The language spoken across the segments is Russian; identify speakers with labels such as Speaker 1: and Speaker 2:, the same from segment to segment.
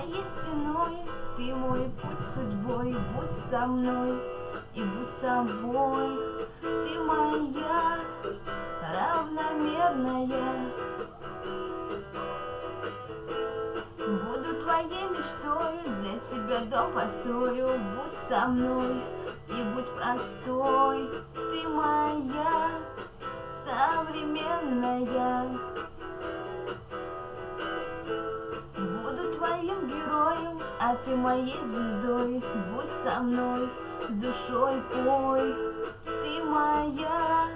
Speaker 1: моей стеной, ты мой путь судьбой, будь со мной и будь собой. Ты моя равномерная. Буду твоей мечтой, для тебя дом построю, будь со мной и будь простой. Ты моя современная. А ты моей звездой. Будь со мной, с душой пой. Ты моя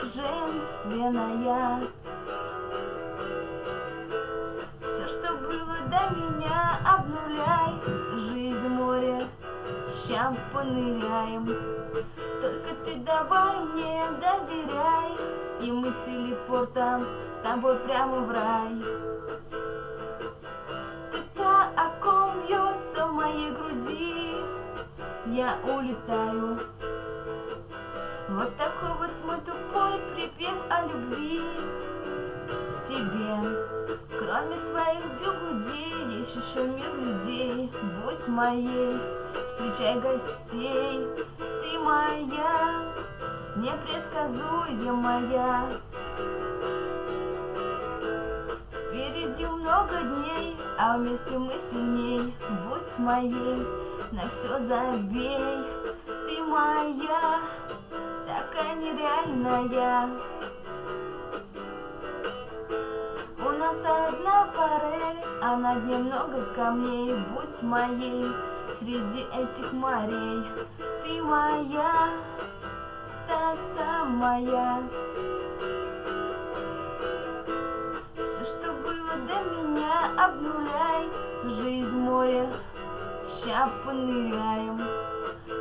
Speaker 1: женственная. Все, что было до меня, обнуляй. Жизнь море, ща поныряем. Только ты давай мне доверяй, и мы телепортом с тобой прямо в рай. Я улетаю. Вот такой вот мой тупой припев о любви тебе. Кроме твоих бегудей, есть еще мир людей. Будь моей, встречай гостей. Ты моя, непредсказуемая. Впереди много дней, а вместе мы сильней. Будь моей, на все забей. Ты моя, такая нереальная. У нас одна парель, а на дне много камней. Будь моей среди этих морей. Ты моя, та самая. Все, что было до меня, обнуляй. Жизнь море, ща поныряем.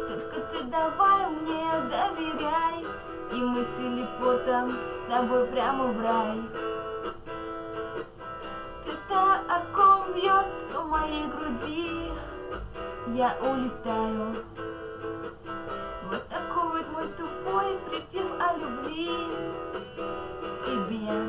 Speaker 1: Только ты давай мне доверяй, и мы телепортом с тобой прямо в рай. Ты та, о ком бьется в моей груди, я улетаю. Вот такой вот мой тупой припев о любви тебе.